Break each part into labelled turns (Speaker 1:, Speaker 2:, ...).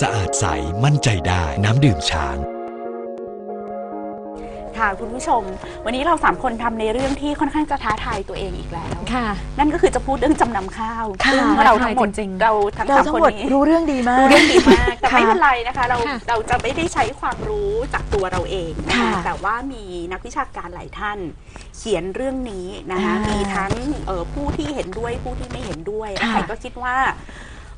Speaker 1: สะอาดใสมั่นใจได้น้ำดื่มช้าง
Speaker 2: ค่ะคุณผู้ชม วันนี้เราสามคนทำในเรื่องที่ค่อนข้างจะท้าทายตัวเองอีกแล้ว
Speaker 3: ค่ะ
Speaker 2: นั่นก็คือจะพูดเรื่องจำนำข้าว
Speaker 3: ค่ะ
Speaker 2: ซึ่งเราทั้งหมด
Speaker 3: ท้าทายจริงๆ
Speaker 2: เราทั้ง
Speaker 4: เรา
Speaker 2: สาม
Speaker 4: ทั้
Speaker 2: ค
Speaker 4: ง
Speaker 2: น
Speaker 4: หมด
Speaker 2: นี้
Speaker 4: รู้เรื่องดีมาก
Speaker 2: รู้เรื่องดีมากแต่
Speaker 4: ค่ะ
Speaker 2: ไม่เป็นไรนะคะ เรา
Speaker 3: ค่ะ
Speaker 2: เราจะไม่ได้ใช้ความรู้จากตัวเราเองนะคะ
Speaker 4: ค่ะ
Speaker 2: แต่ว่ามีนักวิชาการหลายท่าน เขียนเรื่องนี้นะคะ
Speaker 4: อ่ามี
Speaker 2: มีทั้งเอ่อผู้ที่เห็นด้วยผู้ที่ไม่เห็นด้วย
Speaker 4: ค่ะ
Speaker 2: ใครก็คิดว่า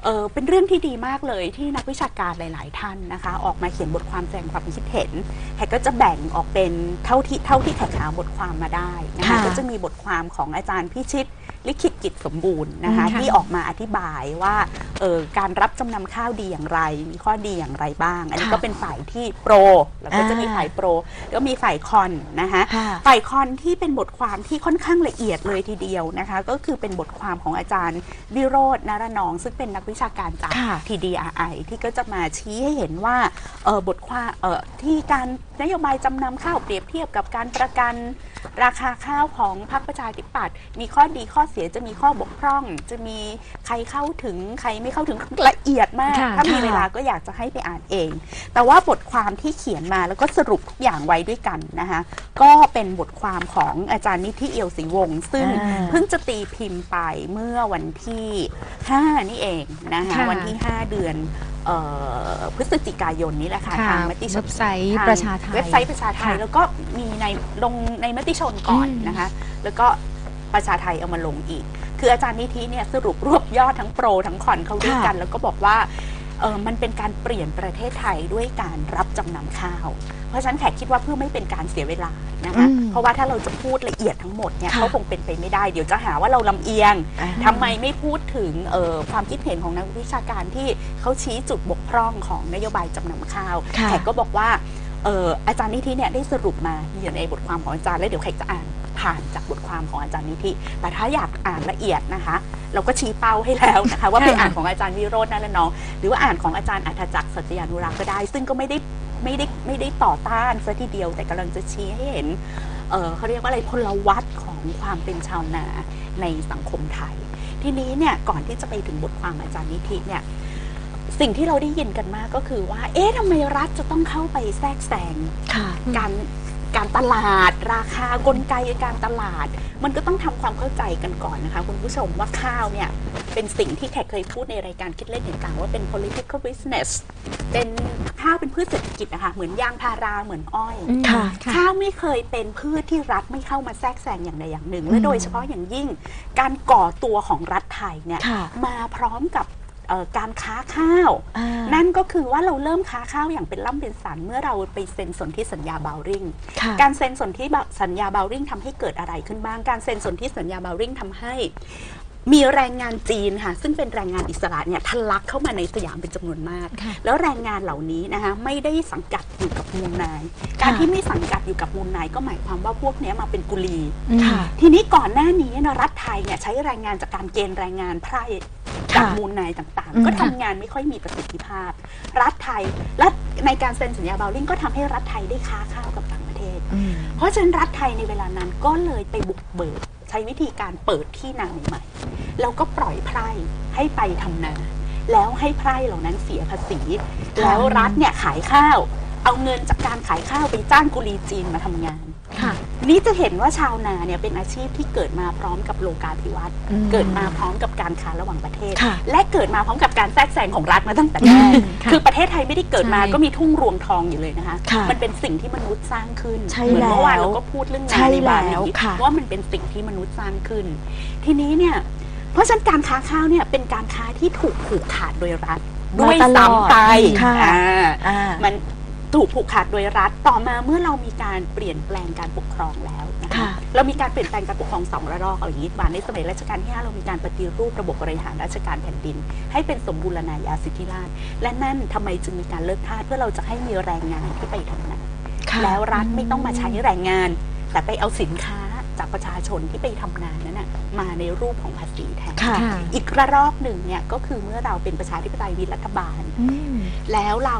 Speaker 2: เออเป็นเรื่องที่ดีมากเลยที่นักวิชาการหลาย ๆ ท่านนะคะ ออกมาเขียนบทความแสดงความคิดเห็นแขกก็จะแบ่งออกเป็นเท่าที่เท่าที่แขกหาบทความมาได้นะคะ
Speaker 4: ค่ะ
Speaker 2: ก็จะมีบทความของอาจารย์พิชิตลิขิตกิจสมบูรณ์นะคะ
Speaker 3: อืมค่ะ
Speaker 2: ที่ออกมาอธิบายว่าเออการรับจำนำข้าวดีอย่างไร มีข้อดีอย่างไรบ้าง อันนี้
Speaker 4: ค่ะ
Speaker 2: ก็เป็นฝ่ายที่โปร แล้วก็จะมี
Speaker 4: อ่า
Speaker 2: ฝ่ายโปรแล้วมีฝ่ายคอนนะคะ
Speaker 4: ค่ะ
Speaker 2: ฝ่ายคอนที่เป็นบทความที่ค่อนข้างละเอียดเลยทีเดียวนะคะ ก็คือเป็นบทความของอาจารย์วิโรจน์นารนอง ซึ่งเป็นนักวิชาการจาก
Speaker 4: ค่ะ
Speaker 2: TDRI ที่ก็จะมาชี้ให้เห็นว่าเอ่อบทความเอ่อที่การนโยบายจำนำข้าวเปรียบเทียบกับการประกัน ราคาข้าวของพรรคประชาธิปัตย์มีข้อดีข้อเสียจะมีข้อบกพร่อง จะมีใครเข้าถึงใครไม่เข้าถึงละเอียดมาก
Speaker 3: ค่ะ
Speaker 2: ถ้ามี
Speaker 4: ค่ะ
Speaker 2: เวลาก็อยากจะให้ไปอ่านเอง แต่ว่าบทความที่เขียนมาแล้วก็สรุปทุกอย่างไว้ด้วยกันนะคะก็เป็นบทความของอาจารย์นิธิเอียวศรีวงศ์ซึ่ง
Speaker 4: อ่า
Speaker 2: เพิ่งจะตีพิมพ์ไปเมื่อวันที่ 5 นี่เองนะคะ
Speaker 3: ค่ะ
Speaker 2: วันที่ 5 เดือนเอ่อพฤศจิกายนนี้แหละค่ะ
Speaker 3: ค่ะ
Speaker 2: ทางมติช
Speaker 3: เว็
Speaker 2: น
Speaker 3: บไซต์
Speaker 2: ทง
Speaker 3: ประชาไทย
Speaker 2: เว็บไซต์ประชาไทย
Speaker 3: ค่ะ
Speaker 2: แล้วก็ มีในลงในมติชนก่อน
Speaker 3: อืม
Speaker 2: นะคะ แล้วก็ประชาไทยเอามาลงอีก คืออาจารย์นิธิเนี่ยสรุปรวบยอดทั้งโปรทั้งคอนเข้าด้วยกัน แล้วก็บอกว่าเออมันเป็นการเปลี่ยนประเทศไทยด้วยการรับจำนำข้าว เพราะฉะนั้นแขกคิดว่าเพื่อไม่เป็นการเสียเวลานะคะ
Speaker 4: อืม
Speaker 2: เพราะว่าถ้าเราจะพูดละเอียดทั้งหมดเนี่ย
Speaker 4: ค่ะ
Speaker 2: เขาคงเป็นไปไม่ได้ เดี๋ยวจะหาว่าเราลำเอียง
Speaker 4: อ่า
Speaker 2: ทำไมไม่พูดถึงเอ่อความคิดเห็นของนักวิชาการที่เขาชี้จุดบกพร่องของนโยบายจำนำข้าว
Speaker 4: ค่ะ
Speaker 2: แขกก็บอกว่าเอ่ออาจารย์นิธิเนี่ยได้สรุปมาอยู่ในบทความของอาจารย์แล้วเดี๋ยวแขกจะอ่านผ่านจากบทความของอาจารย์นิธิแต่ถ้าอยากอ่านละเอียดนะคะ เราก็ชี้เป้าให้แล้วนะคะ ว่าไป
Speaker 3: ค่ะ
Speaker 2: อ่านของอาจารย์วิโรจน์นั่นแหละน้องหรือว่าอ่านของอาจารย์อัธจักรสัจยานุรักษ์ก็ได้ ซึ่งก็ไม่ได้ไม่ได้ไม่ได้ต่อต้านซะทีเดียวแต่กำลังจะชี้ให้เห็นเอ่อเขาเรียกว่าอะไรพลวัตของความเป็นชาวนาในสังคมไทย ทีนี้เนี่ยก่อนที่จะไปถึงบทความอาจารย์นิธิเนี่ย สิ่งที่เราได้ยินกันมากก็คือว่า เอ๊ะทำไมรัฐจะต้องเข้าไปแทรกแซง
Speaker 4: ค่ะ
Speaker 2: การการตลาดราคากลไกการตลาด มันก็ต้องทำความเข้าใจกันก่อนนะคะคุณผู้ชมว่าข้าวเนี่ย เป็นสิ่งที่แขกเคยพูดในรายการคิดเล่นต่างๆ ว่าเป็น political business เป็นข้าวเป็นพืชเศรษฐกิจนะคะเหมือนยางพาราเหมือนอ้อย
Speaker 3: อืม
Speaker 4: ค่ะ
Speaker 2: ข้าวไม่เคยเป็นพืชที่รัฐไม่เข้ามาแทรกแซงอย่างใดอย่างหนึ่ง และโดยเฉพาะอย่างยิ่งการก่อตัวของรัฐไทยเนี่ย
Speaker 4: ค่ะ
Speaker 2: มาพร้อมกับเอ่อ การค้าข้าว
Speaker 4: อ่า
Speaker 2: นั่นก็คือว่าเราเริ่มค้าข้าวอย่างเป็นล่ำเป็นสันเมื่อเราไปเซ็นสนธิสัญญาบาวริง
Speaker 4: ค่ะ
Speaker 2: การเซ็นสนธิสัญญาบาวริงทำให้เกิดอะไรขึ้นบ้าง การเซ็นสนธิสัญญาบาวริงทำให้มีแรงงานจีนค่ะ ซึ่งเป็นแรงงานอิสระเนี่ยทะลักเข้ามาในสยามเป็นจำนวนมาก
Speaker 3: ค่ะ
Speaker 2: แล้วแรงงานเหล่านี้นะคะไม่ได้สังกัดอยู่กับมูลนาย การที่ไม่สังกัดอยู่กับมูลนาย ก็หมายความว่าพวกเนี้ยมาเป็นกุลี
Speaker 4: ค่ะ
Speaker 2: ทีนี้ก่อนหน้านี้นะรัฐไทยเนี่ยใช้แรงงานจากการเกณฑ์แรงงานไพร่จา ก
Speaker 4: ค่ะ
Speaker 2: มูลนายต่าง
Speaker 4: อืม
Speaker 2: ๆก็ทำงานไม่ค่อยมีประสิทธิภาพ รัฐไทยและในการเซ็นสัญญาบาวลิงก็ทำให้รัฐไทยได้ค้าข้าวกับต่างประเทศ
Speaker 4: อืม
Speaker 2: เพราะฉะนั้นรัฐไทยในเวลานั้นก็เลยไปบุกเบิกใช้วิธีการเปิดที่นาใหม่ๆแล้วก็ปล่อยไพร่ให้ไปทำนาแล้วให้ไพร่เหล่านั้นเสียภาษี แล้วรัฐเนี่ยขายข้าว เอาเงินจากการขายข้าวไปจ้างกุลีจีนมาทำงาน
Speaker 3: ค่ะ
Speaker 2: นี่จะเห็นว่าชาวนาเนี่ยเป็นอาชีพที่เกิดมาพร้อมกับโลกาภิวัตน์
Speaker 4: อืม
Speaker 2: เกิดมาพร้อมกับการค้าระหว่างประเทศ
Speaker 4: ค่ะ
Speaker 2: และเกิดมาพร้อมกับการแทรกแซงของรัฐมาตั้งแต่แรก
Speaker 3: ค่ะ
Speaker 2: คือประเทศไทยไม่ได้เกิดมา
Speaker 3: ใช่
Speaker 2: ก็มีทุ่งรวงทองอยู่เลยนะคะ
Speaker 4: ค่ะ
Speaker 2: มันเป็นสิ่งที่มนุษย์สร้างขึ้น
Speaker 4: ใช่
Speaker 2: เหมือนเมื่อวาน
Speaker 4: แล้ว
Speaker 2: เราก็พูดเรื่อง
Speaker 4: ใช่
Speaker 2: งานในบาง
Speaker 4: แล้ว
Speaker 2: นี้
Speaker 4: ค่ะ
Speaker 2: ว่ามันเป็นสิ่งที่มนุษย์สร้างขึ้น ทีนี้เนี่ยเพราะฉะนั้นการค้าข้าวเนี่ยเป็นการค้าที่ถูกผูกขาดโดยรัฐด้วย
Speaker 4: มาตลอด
Speaker 2: ซ้ำไป
Speaker 4: ค่ะ
Speaker 2: อ่า
Speaker 4: อ่า
Speaker 2: มัน ถูกผูกขาดโดยรัฐต่อมาเมื่อเรามีการเปลี่ยนแปลงการปกครองแล้วนะคะ
Speaker 4: ค่ะ
Speaker 2: เรามีการเปลี่ยนแปลงการปกครองสองระลอกเอาอย่างนี้ดีกว่าในสมัยรัชกาลที่5เรามีการปฏิรูประบบบริหารราชการแผ่นดิน ให้เป็นสมบูรณาญาสิทธิราชย์และนั่นทำไมจึงมีการเลิกทาสเพื่อเราจะให้มีแรงงานที่ไปทำงาน
Speaker 4: ค่ะ
Speaker 2: แล้วรัฐไม่ต้องมาใช้แรงงาน แต่ไปเอาสินค้าจากประชาชนที่ไปทำงานนั้นนะมาในรูปของภาษีแทน
Speaker 4: ค่ะ
Speaker 3: ค่ะ
Speaker 2: อีกระลอกหนึ่งเนี่ยก็คือเมื่อเราเป็นประชาธิปไตยมีรัฐบาล
Speaker 4: อืม
Speaker 2: แล้วเรา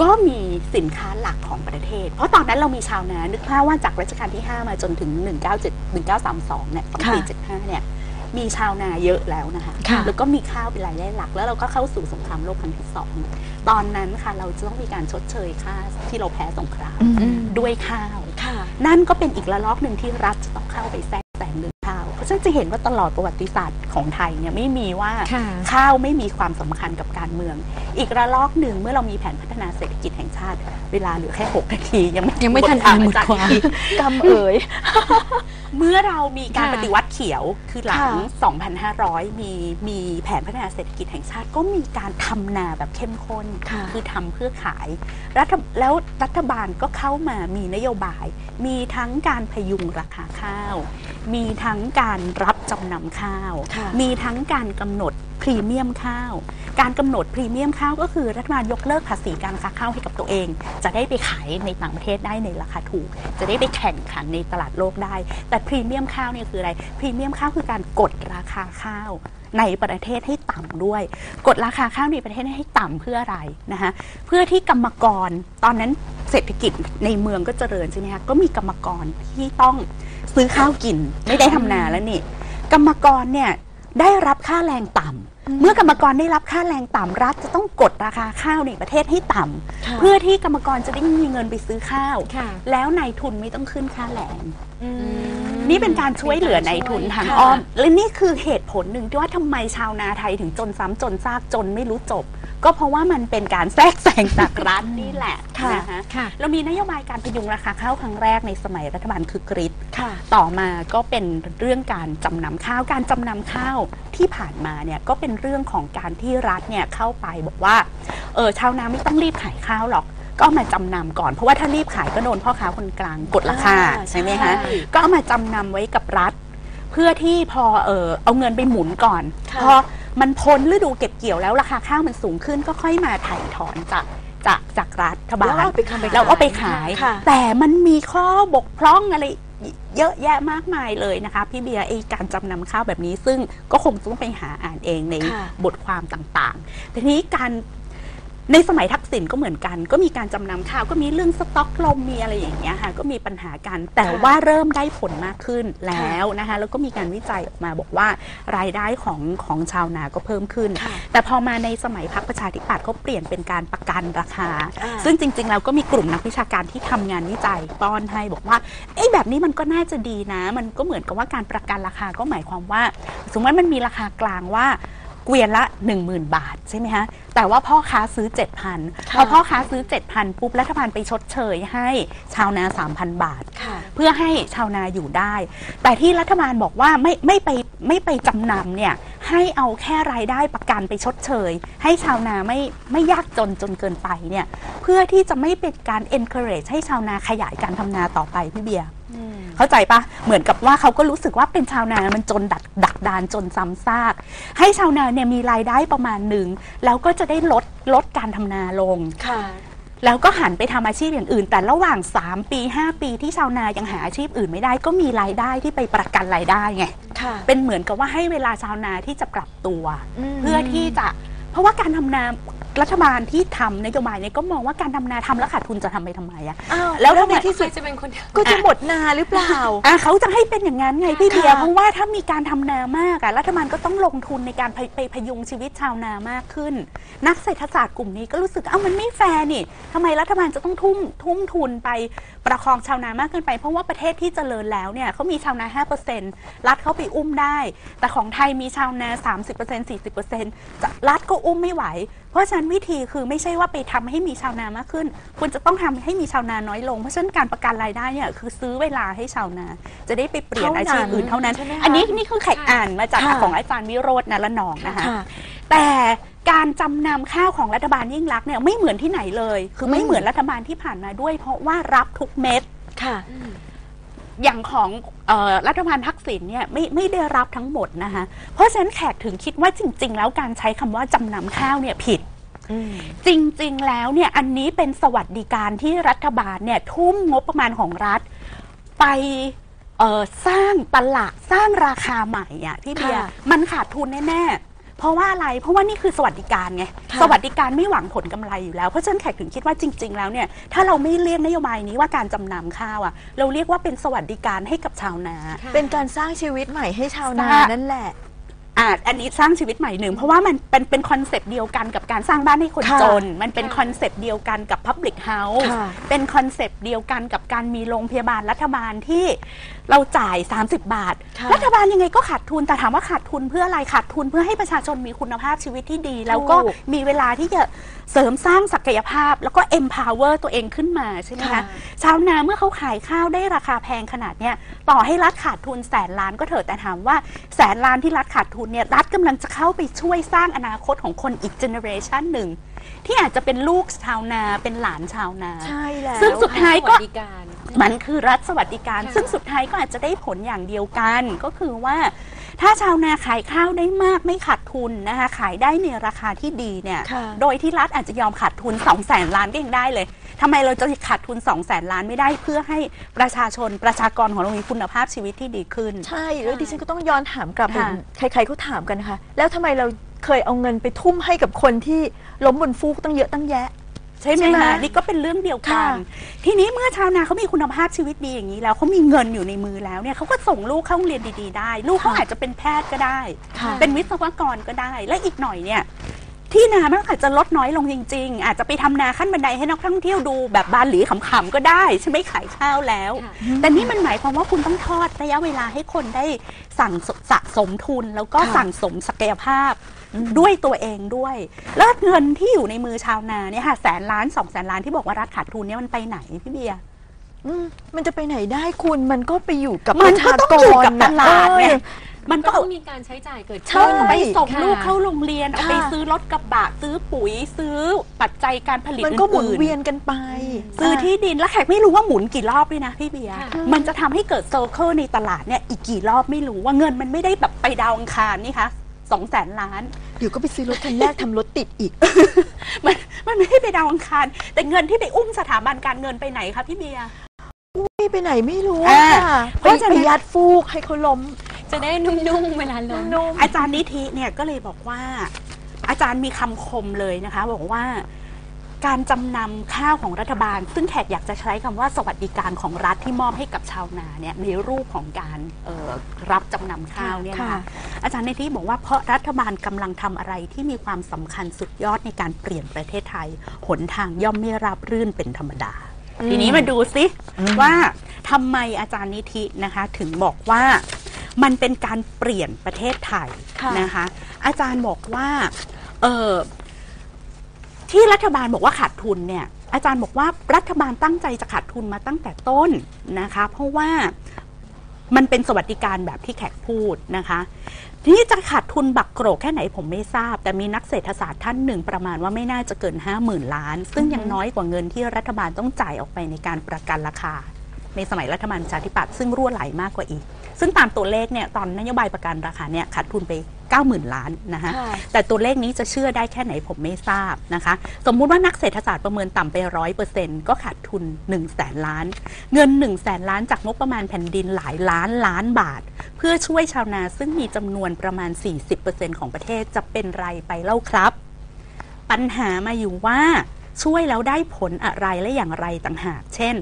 Speaker 2: ก็มีสินค้าหลักของประเทศ เพราะตอนนั้นเรามีชาวนา นึกภาพว่าจากรัชกาลที่ 5 มาจนถึง 197 1932 เนี่ย2475 เนี่ย มีชาวนาเยอะแล้วนะคะ
Speaker 3: ค่ะ
Speaker 2: แล้วก็มีข้าวเป็นรายได้หลัก แล้วเราก็เข้าสู่สงครามโลกครั้งที่สองตอนนั้นค่ะเราจะต้องมีการชดเชยค่าที่เราแพ้สงคราม
Speaker 3: อืม
Speaker 2: ด้วยข้าว
Speaker 3: ค่ะ
Speaker 2: นั่นก็เป็นอีกระลอกหนึ่งที่รัฐจะต้องเข้าไปแทรกแซงเรื่องข้าวเพราะฉะนั้นจะเห็นว่าตลอดประวัติศาสตร์ของไทยเนี่ยไม่มีว่า
Speaker 3: ค่ะ
Speaker 2: ข้าวไม่มีความสำคัญกับการเมือง อีกระลอกหนึ่งเมื่อเรามีแผนพัฒนาเศรษฐกิจแห่งชาติ เวลาเหลือแค่ 6 นาที ยังไม่
Speaker 3: ยังไม่ทัน
Speaker 2: หด
Speaker 3: อ่านหมด
Speaker 2: จรย์
Speaker 3: ความ
Speaker 2: อีก
Speaker 3: กำเอ๋ย
Speaker 2: เมื่อเรามีการ
Speaker 3: ค่ะ
Speaker 2: ปฏิวัติเขียวคือหลัง
Speaker 3: ค่ะ
Speaker 2: 2,500 มีมีแผนพัฒนาเศรษฐกิจแห่งชาติก็มีการทำนาแบบเข้มข้น
Speaker 3: ค่ะ
Speaker 2: อทำเพื่อขายรัฐแล้วรัฐบาลก็เข้ามามีนโยบาย มีทั้งการพยุงราคาข้าว มีทั้งการรับจำนำข้าว
Speaker 3: ค่ะ
Speaker 2: มีทั้งการกำหนดพ รีเมียมข้าว การกำหนดพรีเมียมข้าวก็คือรัฐบาลยกเลิกภาษีการค้าข้าวให้กับตัวเอง จะได้ไปขายในต่างประเทศได้ในราคาถูก จะได้ไปแข่งขันในตลาดโลกได้ แต่พรีเมียมข้าวเนี่ยคืออะไรพรีเมียมข้าวคือการกดราคาข้าวในประเทศให้ต่ำด้วย กดราคาข้าวในประเทศให้ต่ำเพื่ออะไรนะคะเพื่อที่กรรมกรตอนนั้นเศรษฐกิจในเมืองก็เจริญใช่ไหมคะก็มีกรรมกรที่ต้องซื้อข้าวกินไม่ได้ทำนาแล้วนี่กรรมกรเนี่ย ได้รับค่าแรงต่ำเมื่อกรรมกรได้รับค่าแรงต่ำรัฐจะต้องกดราคาข้าวในประเทศให้ต่ำ
Speaker 3: ค่ะ
Speaker 2: เพื่อที่กรรมกรจะได้มีเงินไปซื้อข้าว
Speaker 3: ค่ะ
Speaker 2: แล้วนายทุนไม่ต้องขึ้นค่าแรง
Speaker 3: อืม
Speaker 2: นี่เป็นการช่วยเหลือนายทุนทาง
Speaker 3: ค่ะ
Speaker 2: อ้อมและนี่คือเหตุผลหนึ่งที่ว่าทำไมชาวนาไทยถึงจนซ้ำจนซากจนไม่รู้จบ ก็เพราะว่ามันเป็นการแทรกแซงจากรัฐนี่แหละ
Speaker 3: ค่ะ
Speaker 2: นะคะ
Speaker 3: ค่ะ
Speaker 2: เรามีนโยบายการพยุงราคาข้าวครั้งแรกในสมัยรัฐบาลคือกริช
Speaker 3: ค่ะ
Speaker 2: ต่อมาก็เป็นเรื่องการจำนำข้าวการจำนำข้าวที่ผ่านมาเนี่ยก็เป็นเรื่องของการที่รัฐเนี่ยเข้าไปบอกว่าเออชาวนาไม่ต้องรีบขายข้าวหรอก ก็เอามาจำนำก่อนเพราะว่าถ้ารีบขายก็โดนพ่อค้าคนกลางกดราคา
Speaker 3: อ่า
Speaker 2: ใช่ไหมคะ
Speaker 3: ใช่
Speaker 2: ก็เอามาจำนำไว้กับรัฐ เพื่อที่พอเออเอาเงินไปหมุนก่อน
Speaker 3: ค่ะ
Speaker 2: พอ มันพ้นฤดูเก็บเกี่ยวแล้วราคาข้าวมันสูงขึ้นก็ค่อยมาถ่ายถอนจากจากจากรัฐบาล
Speaker 3: แล้วเอาไปขาย
Speaker 2: แล้วเอาไปขาย
Speaker 3: ค่ะ
Speaker 2: แต่มันมีข้อบกพร่องอะไรเยอะแยะมากมายเลยนะคะ พี่เบียร์ไอการจำนำข้าวแบบนี้ ซึ่งก็คงต้องไปหาอ่านเองใน
Speaker 3: ค่ะ
Speaker 2: บทความต่างๆทีนี้การ ในสมัยทักษิณก็เหมือนกัน ก็มีการจำนำข้าวก็มีเรื่องสต็อกลมมีอะไรอย่างเงี้ยค่ะก็มีปัญหากันแต่ว่าเริ่มได้ผลมากขึ้นแล้วนะคะแล้วก็มีการวิจัยออกมาบอกว่ารายได้ของของชาวนาก็เพิ่มขึ้น
Speaker 3: ค่ะ
Speaker 2: แต่พอมาในสมัยพรรคประชาธิปัตย์เขาเปลี่ยนเป็นการประกันราคา
Speaker 3: อ่า
Speaker 2: ซึ่งจริงๆแล้วก็มีกลุ่มนักวิชาการที่ทำงานวิจัยป้อนให้บอกว่าเอ้ยแบบนี้มันก็น่าจะดีนะ มันก็เหมือนกับว่าการประกันราคาก็หมายความว่า สมมติว่ามันมีราคากลางว่า เกวียนละ 10,000 บาทใช่ไหมคะแต่ว่าพ่อค้าซื้อ 7,000พอพ่อค้าซื้อ 7,000 ปุ๊บรัฐบาลไปชดเชยให้ชาวนา 3,000 บาท
Speaker 3: ค่ะ
Speaker 2: เพื่อให้ชาวนาอยู่ได้ แต่ที่รัฐบาลบอกว่าไม่ไม่ไปไม่ไปจำนำเนี่ยให้เอาแค่รายได้ประกันไปชดเชย ให้ชาวนาไม่ไม่ยากจนจนเกินไปเนี่ยเพื่อที่จะไม่เป็นการ encourage ให้ชาวนาขยายการทำนาต่อไปพี่เบียร์ เข้าใจปะเหมือนกับว่าเขาก็รู้สึกว่าเป็นชาวนามันจนดักดักดานจนซ้ำซาก ให้ชาวนาเนี่ยมีรายได้ประมาณหนึ่งแล้วก็จะได้ลดลดการทำนาลง
Speaker 3: ค่ะ
Speaker 2: แล้วก็หันไปทำอาชีพอย่างอื่น แต่ระหว่าง 3 ปี 5 ปีที่ชาวนายังหาอาชีพอื่นไม่ได้ ก็มีรายได้ที่ไปประกันรายได้ไง
Speaker 3: ค่ะ
Speaker 2: เป็นเหมือนกับว่าให้เวลาชาวนาที่จะปรับตัว
Speaker 3: ม
Speaker 2: เพื่อที่จะ เพราะว่าการทำนารัฐบาลที่ทำนโยบายเนี่ยก็มองว่าการทำนาทำแล้วขาดทุนจะทำไปทำไมอะ
Speaker 3: อ้าว
Speaker 2: แล้ว
Speaker 3: แล้ว
Speaker 2: ทำไม
Speaker 3: ในที่สุด
Speaker 4: จะเป็นคนทำ
Speaker 3: ก็จะหมดนาหรือเปล่า
Speaker 2: อะเขาจะให้เป็นอย่างนั้นไงพี่เบียร์
Speaker 3: ค่ะ
Speaker 2: เพราะว่าถ้ามีการทำนามากอะรัฐบาลก็ต้องลงทุนในการไปไปพยุงชีวิตชาวนามากขึ้น นักเศรษฐศาสตร์กลุ่มนี้ก็รู้สึกเอ้ามันไม่แฟร์นี่ทำไมรัฐบาลจะต้องทุ่มทุ่มทุนไปประคองชาวนามากเกินไป เพราะว่าประเทศที่เจริญแล้วเนี่ยเขามีชาวนา5%รัฐเขาไปอุ้มได้ แต่ของไทยมีชาวนา 30% 40%จะรัฐก็อุ้มไม่ไหว เพราะฉะนั้นวิธีคือไม่ใช่ว่าไปทำให้มีชาวนามากขึ้น คุณจะต้องทำให้มีชาวนาน้อยลง เพราะฉะนั้นการประกันรายได้เนี่ยคือซื้อเวลาให้ชาวนา จะได้ไปเปลี่ยนอาชีพอื่นเท่านั้น
Speaker 3: ใช่ไหมคะ
Speaker 2: อันนี้นี่คือแขกอ่านมาจาก
Speaker 3: ค่ะ
Speaker 2: ของอาจารย์วิโรจน์นรนองนะคะ
Speaker 3: ค่ะ
Speaker 2: แต่การจำนำข้าวของรัฐบาลยิ่งรักษณ์เนี่ยไม่เหมือนที่ไหนเลย คือไม่เหมือนรัฐบาลที่ผ่านมาด้วย เพราะว่ารับทุกเม็ด
Speaker 3: ค่ะ
Speaker 2: อย่างของเออรัฐบาลทักษิณเนี่ยไม่ไม่ได้รับทั้งหมดนะคะเพราะฉะนั้นแขกถึงคิดว่าจริง ๆ แล้วการใช้คำว่าจำนำข้าวเนี่ยผิด
Speaker 3: อืม
Speaker 2: จริง ๆ แล้วเนี่ยอันนี้เป็นสวัสดิการที่รัฐบาลเนี่ยทุ่มงบประมาณของรัฐ ไปเอ่อสร้างตลาดสร้างราคาใหม่อะพี่เบียร์
Speaker 3: ค่ะ
Speaker 2: มันขาดทุนแน่ ๆ เพราะว่าอะไรเพราะว่านี่คือสวัสดิการไง
Speaker 3: ค่ะ
Speaker 2: สวัสดิการไม่หวังผลกำไรอยู่แล้ว เพราะฉะนั้นแขกถึงคิดว่าจริง ๆ แล้วเนี่ยถ้าเราไม่เรียกนโยบายนี้ว่าการจำนำข้าวอะเราเรียกว่าเป็นสวัสดิการให้กับชาวนา
Speaker 3: เป็นการสร้างชีวิตใหม่ให้ชาวนา
Speaker 2: สร้าง
Speaker 3: นั่นแหละ
Speaker 2: อ่าอันนี้สร้างชีวิตใหม่หนึ่งเพราะว่ามันเป็นเป็นคอนเซปต์เดียวกันกับการสร้างบ้านให้คน
Speaker 3: ค่ะ
Speaker 2: จน มันเป็นคอนเซปต์เดียวกันกับ Public House
Speaker 3: ค่ะ
Speaker 2: เป็นคอนเซปต์เดียวกันกับการมีโรงพยาบาลรัฐบาลที่เราจ่าย 30 บาท
Speaker 3: ค่ะ
Speaker 2: รัฐบาลยังไงก็ขาดทุนแต่ถามว่าขาดทุนเพื่ออะไรขาดทุนเพื่อให้ประชาชนมีคุณภาพชีวิตที่ดี แล้วก็
Speaker 3: ถูก
Speaker 2: มีเวลาที่จะ เสริมสร้างศักยภาพแล้วก็ empower ตัวเองขึ้นมาใช่ไหม
Speaker 3: ค่ะ
Speaker 2: คะชาวนาเมื่อเขาขายข้าวได้ราคาแพงขนาดเนี้ยต่อให้รัฐขาดทุนแสนล้านก็เถอะแต่ถามว่าแสนล้านที่รัฐขาดทุนเนี่ยรัฐกำลังจะเข้าไปช่วยสร้างอนาคตของคนอีกเจเนอเรชันหนึ่งที่อาจจะเป็นลูกชาวนาเป็นหลานชาวนา
Speaker 3: ใช่แล้ว
Speaker 2: ซึ่งสุดท้ายก็
Speaker 4: สวัสดิการ
Speaker 2: มันคือรัฐสวัสดิการ
Speaker 4: ค่ะ
Speaker 2: ซึ่งสุดท้ายก็อาจจะได้ผลอย่างเดียวกันก็คือว่า ถ้าชาวนาขายข้าวได้มากไม่ขาดทุนนะคะขายได้ในราคาที่ดีเนี่ย
Speaker 3: ค่ะ
Speaker 2: โดยที่รัฐอาจจะยอมขาดทุน 2 0 0แสนล้านก็ยังได้เลยทำไมเราจะขาดทุน 2 0 0แสนล้านไม่ได้เพื่อให้ประชาชนประชากรของเรามีคุณภาพชีวิตที่ดีขึ้น
Speaker 3: ใช่แล้วดิฉันก็ต้องย้อนถามกลับไป
Speaker 2: ค่ะ
Speaker 3: ใครๆเขาถามกันนะคะแล้วทำไมเราเคยเอาเงินไปทุ่มให้กับคนที่ล้มบนฟูกตั้งเยอะตั้งแยะ
Speaker 2: ใช่ไหม
Speaker 3: ใช่ไหม
Speaker 2: คะนี่ก็เป็นเรื่องเดียวกัน
Speaker 3: ค่ะ
Speaker 2: ทีนี้เมื่อชาวนาเขามีคุณภาพชีวิตดีอย่างนี้แล้วเขามีเงินอยู่ในมือแล้วเนี่ยเขาก็ส่งลูกเข้าโรงเรียนดีๆได้ ลูกเขาอาจจะเป็นแพทย์ก็ได้
Speaker 3: ค่ะ
Speaker 2: เป็นวิศวกรก็ได้ และอีกหน่อยเนี่ย ที่นามันอาจจะลดน้อยลงจริง ๆ อาจจะไปทำนาขั้นบันไดให้นักท่องเที่ยวดูแบบบานหลีขำๆก็ได้ใช่ไหมขายข้าวแล้ว
Speaker 4: ค่ะ
Speaker 2: แต่นี่มันหมายความว่าคุณต้องทอดระยะเวลาให้คนได้สั่งสสะสมทุน แล้วก็
Speaker 3: ค่ะ
Speaker 2: สั่งสมศักยภาพด้วยตัวเองด้วย แล้วเงินที่อยู่ในมือชาวนาเนี่ยค่ะแสนล้านสองแสนล้านที่บอกว่ารัฐขาดทุนเนี่ยมันไปไหนพี่เบียร์
Speaker 3: อืมมันจะไปไหนได้คุณมันก็ไปอยู่กับ
Speaker 2: มั
Speaker 3: ป
Speaker 2: น
Speaker 3: ระ
Speaker 2: ก็
Speaker 3: ชา
Speaker 2: ต้อง
Speaker 3: ก
Speaker 2: อยู่
Speaker 3: ร
Speaker 2: กับตลาด
Speaker 3: เออ
Speaker 2: เนี่ย มัน
Speaker 4: ก็
Speaker 2: ก็
Speaker 4: ต้องมีการใช้จ่ายเกิด
Speaker 3: ใช่
Speaker 4: ขึ้น
Speaker 2: ไปส่ง
Speaker 4: ค่ะ
Speaker 2: ลูกเข้าโรงเรียนเอาไป
Speaker 3: ค่ะ
Speaker 2: ซื้อรถกระบะซื้อปุ๋ยซื้อปัจจัยการผลิต
Speaker 3: มันก็หมุน
Speaker 2: อื่ๆ
Speaker 3: เวียนกันไป
Speaker 2: ซื้อที่ดินแล้วแขกไม่รู้ว่าหมุนกี่รอบด้วยนะพี่เบียร์
Speaker 4: ค่ะ
Speaker 2: มันจะทำให้เกิดเซอร์เคิลในตลาดเนี่ยอีกกี่รอบไม่รู้ว่าเงินมันไม่ได้แบบไปดาวอังคารนี่คะสองแสนล้าน
Speaker 3: เดี๋ยวก็ไปซื้อรถคันแรกทำรถติดอีก
Speaker 2: มันมันไม่ได้ไปดาวอังคาร แต่เงินที่ไปอุ้มสถาบันการเงินไปไหนคะพี่เบียร์
Speaker 3: ไม่ไปไหนไม่รู้
Speaker 2: อ่า
Speaker 3: ค่ะ
Speaker 2: เพ
Speaker 3: ไป
Speaker 2: ราะฉะนั้น
Speaker 3: ไปยัดฟูกให้เขาล้ม
Speaker 4: จะได้นุ่มๆเวลาลง
Speaker 3: นุ่ม
Speaker 2: อาจารย์นิธิเนี่ยก็เลยบอกว่า อาจารย์มีคำคมเลยนะคะ บอกว่าการจำนำข้าวของรัฐบาล ซึ่งแขกอยากจะใช้คำว่าสวัสดิการของรัฐที่มอบให้กับชาวนาเนี่ยในรูปของการเอ่อรับจำนำข้าวเนี่ยนะคะ
Speaker 3: ค่ะ
Speaker 2: อาจารย์นิธิบอกว่าเพราะรัฐบาลกำลังทำอะไรที่มีความสำคัญสุดยอดในการเปลี่ยนประเทศไทย หนทางย่อมไม่ราบรื่นเป็นธรรมดา ทีนี้มาดูซิว่าทำไมอาจารย์นิธินะคะ ถึงบอกว่า มันเป็นการเปลี่ยนประเทศไทย
Speaker 3: ค่ะ
Speaker 2: นะคะ อาจารย์บอกว่าเออที่รัฐบาลบอกว่าขาดทุนเนี่ย อาจารย์บอกว่ารัฐบาลตั้งใจจะขาดทุนมาตั้งแต่ต้นนะคะ เพราะว่ามันเป็นสวัสดิการแบบที่แขกพูดนะคะทีนี้จะขาดทุนบักโกรกแค่ไหนผมไม่ทราบ แต่มีนักเศรษฐศาสตร์ท่านหนึ่งประมาณว่าไม่น่าจะเกิน 5 0,000 ล้าน ซึ่งยังน้อยกว่าเงินที่รัฐบาลต้องจ่ายออกไปในการประกันราคา ในสมัยรัฐบาลประชาธิปัตย์ซึ่งรั่วไหลมากกว่าอีก ซึ่งตามตัวเลขเนี่ยตอนนโยบายประกันราคาเนี่ยขาดทุนไป 90,000 ล้านนะคะ
Speaker 3: ค่ะ
Speaker 2: แต่ตัวเลขนี้จะเชื่อได้แค่ไหนผมไม่ทราบนะคะ สมมุติว่านักเศรษฐศาสตร์ประเมินต่ำไปร้อยเปอร์เซ็นต์ก็ขาดทุน1นึ่งแสนล้าน เงิน1นึ่งแสนล้านจากงบประมาณแผ่นดินหลายล้านล้านบาท เพื่อช่วยชาวนาซึ่งมีจำนวนประมาณ 40%ของประเทศจะเป็นไรไปเล่าครับ ปัญหามาอยู่ว่า ช่วยแล้วได้ผลอะไรและอย่างไรต่างหาก เช่น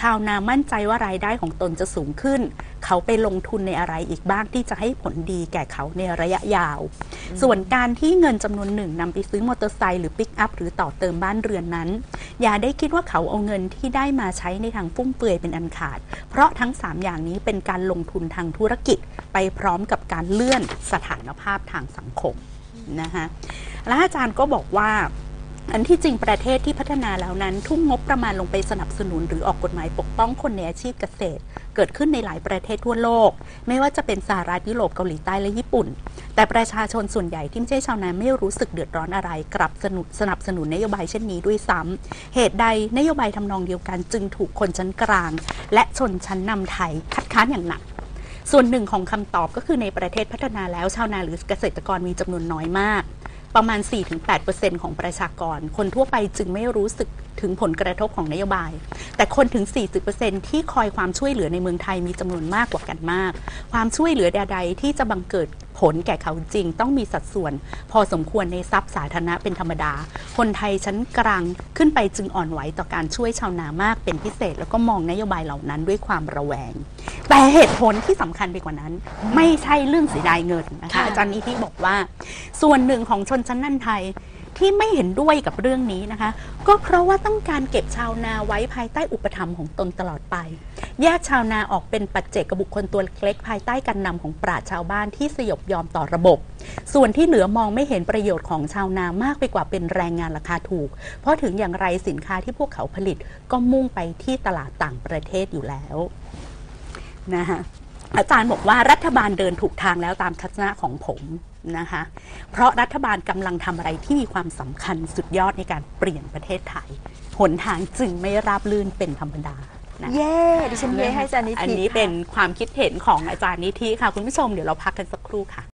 Speaker 2: ชาวนามั่นใจว่ารายได้ของตนจะสูงขึ้น เขาไปลงทุนในอะไรอีกบ้างที่จะให้ผลดีแก่เขาในระยะยาว ส่วนการที่เงินจำนวนหนึ่งนำไปซื้อมอเตอร์ไซค์หรือปิกอัพหรือต่อเติมบ้านเรือนนั้น อย่าได้คิดว่าเขาเอาเงินที่ได้มาใช้ในทางฟุ่มเฟือยเป็นอันขาด เพราะทั้ง 3 อย่างนี้เป็นการลงทุนทางธุรกิจไปพร้อมกับการเลื่อนสถานภาพทางสังคมนะคะและอาจารย์ก็บอกว่า อันที่จริงประเทศที่พัฒนาแล้วนั้น ทุ่มงบประมาณลงไปสนับสนุน หรือออกกฎหมายปกป้องคนในอาชีพเกษตร เกิดขึ้นในหลายประเทศทั่วโลก ไม่ว่าจะเป็นสหรัฐยุโรปเกาหลีใต้และญี่ปุ่น แต่ประชาชนส่วนใหญ่ที่ไม่ใช่ชาวนาไม่รู้สึกเดือดร้อนอะไร กลับสนุสนับสนุนนโยบายเช่นนี้ด้วยซ้ำเหตุใดนโยบายทำนองเดียวกันจึงถูกคนชั้นกลาง และชนชั้นนำไทยคัดค้านอย่างหนักส่วนหนึ่งของคำตอบก็คือในประเทศพัฒนาแล้วชาวนาหรือเกษตรกรมีจำนวนน้อยมาก ประมาณ 4-8%ของประชากร คนทั่วไปจึงไม่รู้สึก ถึงผลกระทบของนโยบาย แต่คนถึง 40%ที่คอยความช่วยเหลือในเมืองไทยมีจำนวนมากกว่ากันมาก ความช่วยเหลือใดๆ ที่จะบังเกิดผลแก่เขาจริงต้องมีสัดส่วน พอสมควรในทรัพย์สาธารณะเป็นธรรมดา คนไทยชั้นกลางขึ้นไปจึงอ่อนไหวต่อการช่วยชาวนามากเป็นพิเศษ แล้วก็มองนโยบายเหล่านั้นด้วยความระแวง แต่เหตุผลที่สำคัญไปกว่านั้น ไม่ใช่เรื่องเสียดายเงินนะคะ
Speaker 4: ค่ะ
Speaker 2: อาจารย์นิธิบอกว่า ส่วนหนึ่งของชนชั้นนันไทย ที่ไม่เห็นด้วยกับเรื่องนี้นะคะ ก็เพราะว่าต้องการเก็บชาวนาไว้ภายใต้อุปถัมภ์ของตนตลอดไป แยกชาวนาออกเป็นปัจเจกบุคคลตัวเล็กภายใต้การนำของปราชชาวบ้านที่สยบยอมต่อระบบ ส่วนที่เหลือมองไม่เห็นประโยชน์ของชาวนามากไปกว่าเป็นแรงงานราคาถูก เพราะถึงอย่างไรสินค้าที่พวกเขาผลิตก็มุ่งไปที่ตลาดต่างประเทศอยู่แล้วนะคะอาจารย์บอกว่ารัฐบาลเดินถูกทางแล้วตามทัศนะของผม นะคะ เพราะรัฐบาลกำลังทำอะไรที่มีความสำคัญสุดยอดในการเปลี่ยนประเทศไทย หนทางจึงไม่ราบลื่นเป็นธรรมดานะ
Speaker 3: เย่ดิฉันเย่ให้อาจารย์นิธิ
Speaker 2: อันนี้
Speaker 3: ค่ะ
Speaker 2: เป็นความคิดเห็นของอาจารย์นิธิค่ะ คุณผู้ชมเดี๋ยวเราพักกันสักครู่ค่ะ